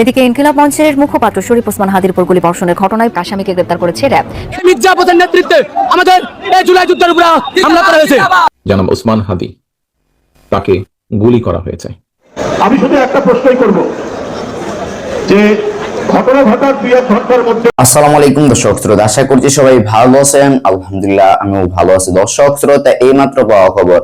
এদিকে ইনকিলাব মঞ্চের মুখপাত্র শরীফ ওসমান হাদির উপর গুলি বর্ষণের ঘটনায় আসামিকে গ্রেপ্তার করেছে র্যাব। মির্জা নেতৃত্বে আমাদের এই জুলাই যুদ্ধের উপরে হামলা করা হয়েছে। জানাব ওসমান হাদি তাকে গুলি করা হয়েছে। আমি শুধু একটা প্রশ্নই করব যে ঘটনা ঘটার দুই এক ঘণ্টার মধ্যে আসসালামু আলাইকুম দর্শক শ্রোতা আশা করছি সবাই ভালো আছেন। আলহামদুলিল্লাহ আমিও ভালো আছি। দর্শক শ্রোতা এইমাত্র পাওয়া খবর।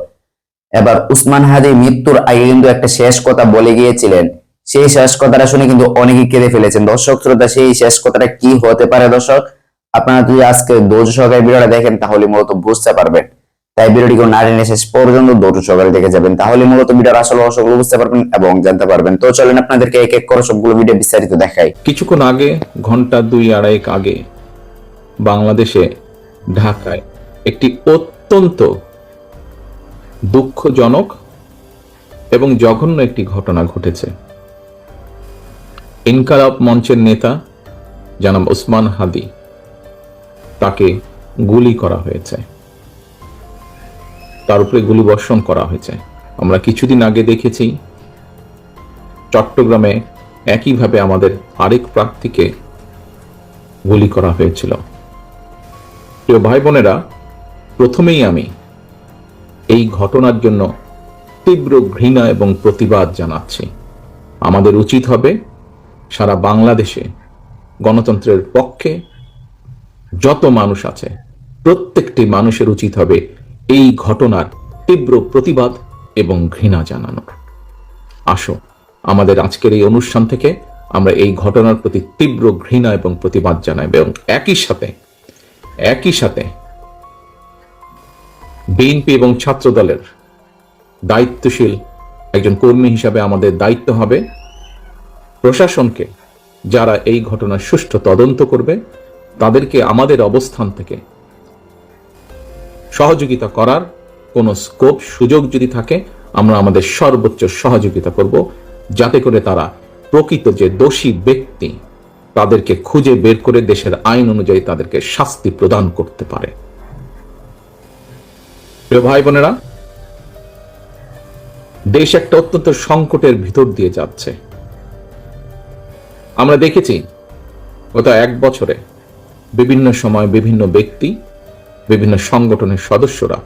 এবার উসমান হাদি মৃত্যুর আগে কিন্তু একটা শেষ কথা বলে গিয়েছিলেন। সেই শেষ কথাটা শুনে কিন্তু অনেকেই কেঁদে ফেলেছেন। দর্শক, শ্রোতা, সেই শেষ কথাটা কি হতে পারে দর্শক? আপনারা যদি আজকে ধৈর্য সহকারে ভিডিওটা দেখেন, তাহলে মূলত বুঝতে পারবেন। তাই ভিডিওটি কেউ না টেনে শেষ পর্যন্ত ধৈর্য সহকারে দেখে যাবেন। তাহলে মূলত ভিডিওর আসল অংশগুলো বুঝতে পারবেন এবং জানতে পারবেন। তো চলেন আপনাদেরকে এক এক করে সবগুলো ভিডিও বিস্তারিত দেখাই। কিছুক্ষণ আগে, ঘণ্টা দুই আড়াইক আগে, বাংলাদেশে, ঢাকায় একটি অত্যন্ত দুঃখজনক এবং জঘন্য একটি ঘটনা ঘটেছে। ইনকালাব মঞ্চের নেতা, জানাব ওসমান হাদি। তাকে গুলি করা হয়েছে। তার উপরে গুলি বর্ষণ করা হয়েছে। আমরা কিছুদিন আগে দেখেছি, চট্টগ্রামে একইভাবে আমাদের আরেক প্রার্থীকে গুলি করা হয়েছিল। প্রিয় ভাই বোনেরা প্রথমেই আমি এই ঘটনার জন্য তীব্র ঘৃণা এবং প্রতিবাদ জানাচ্ছি। আমাদের উচিত হবে সারা বাংলাদেশে গণতন্ত্রের পক্ষে যত মানুষ আছে, প্রত্যেকটি মানুষের উচিত হবে এই ঘটনার তীব্র প্রতিবাদ এবং ঘৃণা জানানোর। আসো, আমাদের আজকের এই অনুষ্ঠান থেকে আমরা এই ঘটনার প্রতি তীব্র ঘৃণা এবং প্রতিবাদ জানাই এবং একই সাথে একই সাথে বিএনপি এবং ছাত্র দলের দায়িত্বশীল একজন কর্মী হিসাবে আমাদের দায়িত্ব হবে প্রশাসনকে যারা এই ঘটনার সুষ্ঠু তদন্ত করবে, তাদেরকে আমাদের অবস্থান থেকে সহযোগিতা করার কোনো স্কোপ সুযোগ যদি থাকে, আমরা আমাদের সর্বোচ্চ সহযোগিতা করব, যাতে করে তারা প্রকৃত যে দোষী ব্যক্তি, তাদেরকে খুঁজে বের করে দেশের আইন অনুযায়ী তাদেরকে শাস্তি প্রদান করতে পারে। প্রিয় ভাই বোনেরা, দেশ একটা অত্যন্ত সংকটের ভিতর দিয়ে যাচ্ছে। আমরা দেখেছি গত এক বছরে বিভিন্ন সময় বিভিন্ন ব্যক্তি, বিভিন্ন সংগঠনের সদস্যরা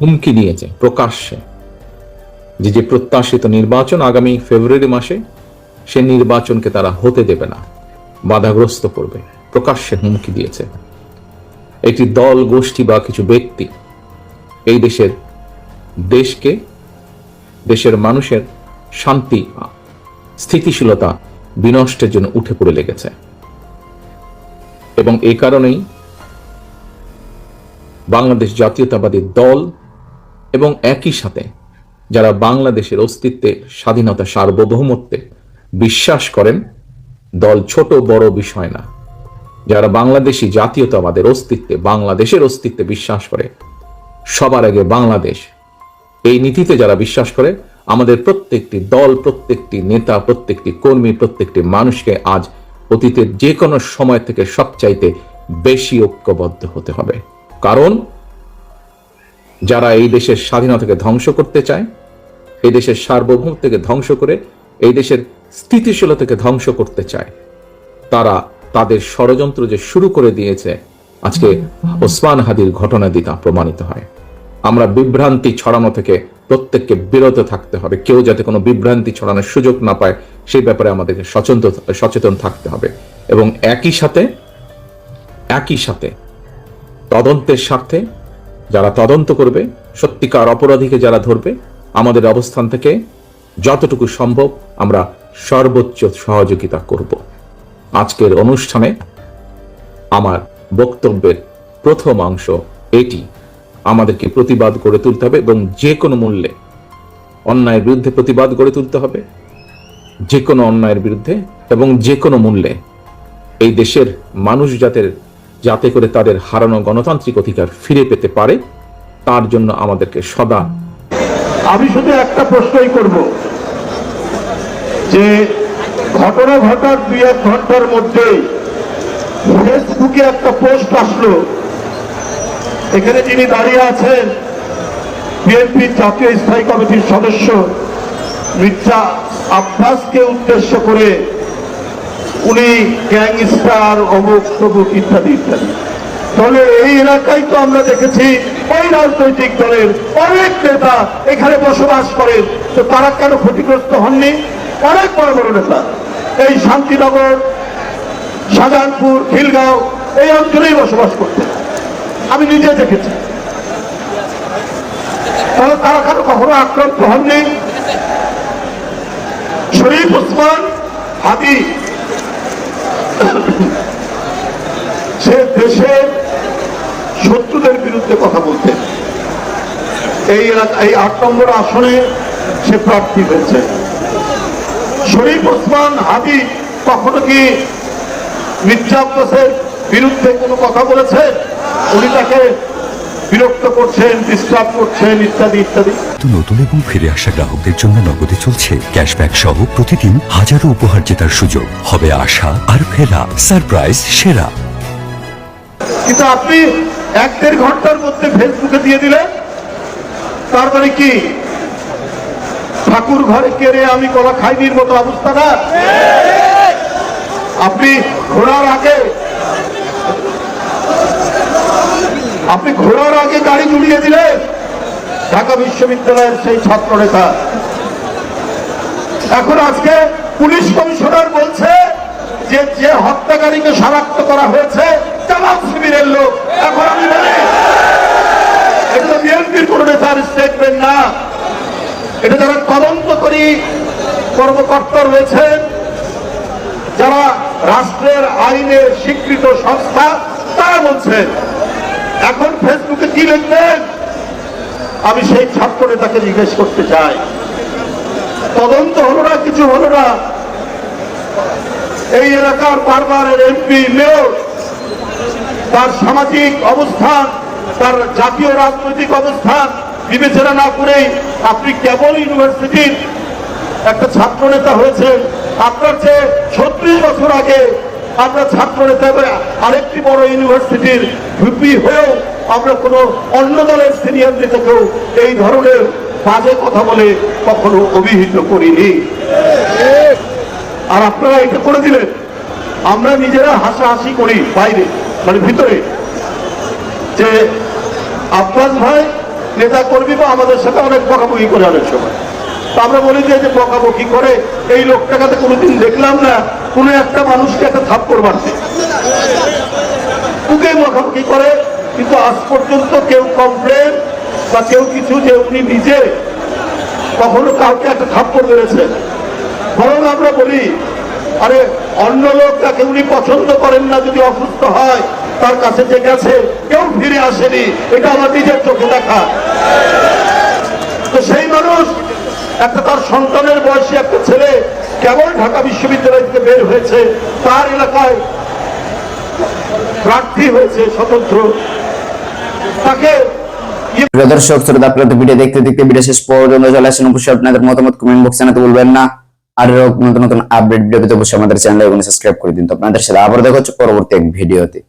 হুমকি দিয়েছে, প্রকাশ্যে। যে যে প্রত্যাশিত নির্বাচন আগামী ফেব্রুয়ারি মাসে, সে নির্বাচনকে তারা হতে দেবে না, বাধাগ্রস্ত করবে, প্রকাশ্যে হুমকি দিয়েছে। একটি দল, গোষ্ঠী বা কিছু ব্যক্তি এই দেশের দেশকে, দেশের মানুষের শান্তি, স্থিতিশীলতা বিনষ্টের জন্য উঠে পড়ে লেগেছে। এবং এই কারণেই বাংলাদেশ জাতীয়তাবাদী দল এবং একই সাথে যারা বাংলাদেশের অস্তিত্বে, স্বাধীনতা, সার্বভৌমত্বে বিশ্বাস করেন, দল ছোট, বড় বিষয় না। যারা বাংলাদেশি জাতীয়তাবাদের অস্তিত্বে, বাংলাদেশের অস্তিত্বে বিশ্বাস করে, সবার আগে বাংলাদেশ। এই নীতিতে যারা বিশ্বাস করে আমাদের প্রত্যেকটি দল প্রত্যেকটি নেতা প্রত্যেকটি কর্মী প্রত্যেকটি মানুষকে আজ অতীতের যে কোনো সময় থেকে সবচাইতে বেশি ঐক্যবদ্ধ হতে হবে। কারণ যারা এই দেশের স্বাধীনতাকে ধ্বংস করতে চায় এই দেশের সার্বভৌমত্বকে ধ্বংস করে এই দেশের স্থিতিশীলতাকে ধ্বংস করতে চায় তারা তাদের ষড়যন্ত্র যে শুরু করে দিয়েছে আজকে ওসমান হাদির ঘটনা দিয়ে তা প্রমাণিত হয়। আমরা বিভ্রান্তি ছড়ানো থেকে প্রত্যেককে বিরত থাকতে হবে। কেউ যাতে কোনো বিভ্রান্তি ছড়ানোর সুযোগ না পায়, সেই ব্যাপারে আমাদেরকে সচেতন সচেতন থাকতে হবে। এবং একই সাথে একই সাথে তদন্তের স্বার্থে যারা তদন্ত করবে, সত্যিকার অপরাধীকে যারা ধরবে, আমাদের অবস্থান থেকে যতটুকু সম্ভব আমরা সর্বোচ্চ সহযোগিতা করব। আজকের অনুষ্ঠানে আমার বক্তব্যের প্রথম অংশ এটি। আমাদেরকে প্রতিবাদ করে তুলতে হবে এবং যে কোনো মূল্যে অন্যায়ের বিরুদ্ধে প্রতিবাদ গড়ে তুলতে হবে। যে কোনো অন্যায়ের বিরুদ্ধে এবং যে কোনো মূল্যে এই দেশের মানুষ জাতের, যাতে করে তাদের হারানো গণতান্ত্রিক অধিকার ফিরে পেতে পারে, তার জন্য আমাদেরকে সদা আমি শুধু একটা প্রশ্নই করব যে ঘটনা ঘটার দুই এক ঘণ্টার মধ্যেই ফেসবুকে একটা পোস্ট আসলো এখানে যিনি দাঁড়িয়ে আছেন, বিএনপির জাতীয় স্থায়ী কমিটির সদস্য মির্জা আব্বাসকে উদ্দেশ্য করে উনি গ্যাংস্টার, অমুক, তমুক ইত্যাদি ইত্যাদি। তাহলে এই এলাকায় তো আমরা দেখেছি ওই রাজনৈতিক দলের অনেক নেতা এখানে বসবাস করেন। তো তারা কেন ক্ষতিগ্রস্ত হননি? অনেক বড় বড় নেতা। এই শান্তিনগর, শাহজাহানপুর, খিলগাঁও, এই অঞ্চলেই বসবাস করতেন। আমি নিজে দেখেছি। তাহলে তারা কেন কখনো আক্রান্ত হননি। শরীফ ওসমান হাদি, সে দেশের শত্রুদের বিরুদ্ধে কথা বলতেন এই এই আট নম্বর আসনে সে প্রার্থী হয়েছে। শরীফ ওসমান হাদি কখনো কি মির্জা বিরুদ্ধে কোনো কথা বলেছে? উনি তাকে বিরক্ত করছেন ডিস্টার্ব করছেন ইত্যাদি ইত্যাদি। নতুন এবং ফিরে আসা গ্রাহকদের জন্য নগদে চলছে ক্যাশব্যাক সহ প্রতিদিন হাজারো উপহার জেতার সুযোগ। হবে আশা আর ফেরা সারপ্রাইজ সেরা। কিন্তু আপনি এক দেড় ঘণ্টার মধ্যে ফেসবুকে দিয়ে দিলেন। তার মানে কি? ঠাকুর ঘরে কেড়ে আমি কলা খাইনির মতো অবস্থা না? আপনি ঘোরার আগে আপনি ঘোরার আগে গাড়ি জুড়িয়ে দিলেন। ঢাকা বিশ্ববিদ্যালয়ের সেই ছাত্র নেতা এখন আজকে পুলিশ কমিশনার বলছে যে যে হত্যাকারীকে শনাক্ত করা হয়েছে, জামাত শিবিরের লোক। এখন আমি বলি, এটা বিএনপির কোন নেতার স্টেটমেন্ট না। এটা যারা তদন্তকারী কর্মকর্তা রয়েছেন, যারা রাষ্ট্রের আইনের স্বীকৃত সংস্থা, তারা বলছেন এখন ফেসবুকে কি লিখবেন আমি সেই ছাত্র নেতাকে জিজ্ঞেস করতে চাই। তদন্ত হলো না, কিছু হলো না। এই এলাকার বারবারের এমপি, মেয়র, তার সামাজিক অবস্থান, তার জাতীয় রাজনৈতিক অবস্থান বিবেচনা না করেই আপনি কেবল ইউনিভার্সিটির একটা ছাত্র নেতা হয়েছেন। আপনার চেয়ে ছত্রিশ বছর আগে আমরা ছাত্র নেতা হয়ে আরেকটি বড় ইউনিভার্সিটির ভিপি হয়েও আমরা কোনো অন্য দলের সিনিয়র নেতাকেও এই ধরনের বাজে কথা বলে কখনো অভিহিত করিনি। আর আপনারা এটা করে দিলেন। আমরা নিজেরা হাসাহাসি করি বাইরে মানে ভিতরে। যে আব্বাস ভাই নেতা কর্মী বা আমাদের সাথে অনেক বকাবকি করে অনেক সময়। তো আমরা বলি যে যে বকাবকি করে, এই লোকটাকে তো কোনোদিন দেখলাম না। কোনো একটা মানুষকে একটা থাপ্পড় মারছে। উকে বকাবকি করে, কিন্তু আজ পর্যন্ত কেউ কমপ্লেন বা কেউ কিছু যে উনি নিজে কখনো কাউকে একটা থাপ্পড় মেরেছে। বরং আমরা বলি, আরে, অন্য লোক তাকে উনি পছন্দ করেন না, যদি অসুস্থ হয়, তার কাছে যে গেছে, কেউ ফিরে আসেনি। এটা আমার নিজের চোখে দেখা। তো সেই মানুষ, একটা তার সন্তানের বয়সী একটা ছেলে কেবল ঢাকা বিশ্ববিদ্যালয় থেকে বের হয়েছে, তার এলাকায় প্রার্থী হয়েছে স্বতন্ত্র। তাকে দর্শক, শ্রোতা, আপনাদের ভিডিও দেখতে দেখতে ভিডিও শেষ পর্যন্ত চলে আসেন। অবশ্যই আপনাদের মতামত কমেন্ট বক্সে জানাতে বলবেন না। আর নতুন নতুন আপডেট ভিডিও পেতে অবশ্যই আমাদের চ্যানেল সাবস্ক্রাইব করে দিন। তো আপনাদের সাথে আবার দেখা হচ্ছে পরবর্তী এক ভিডিওতে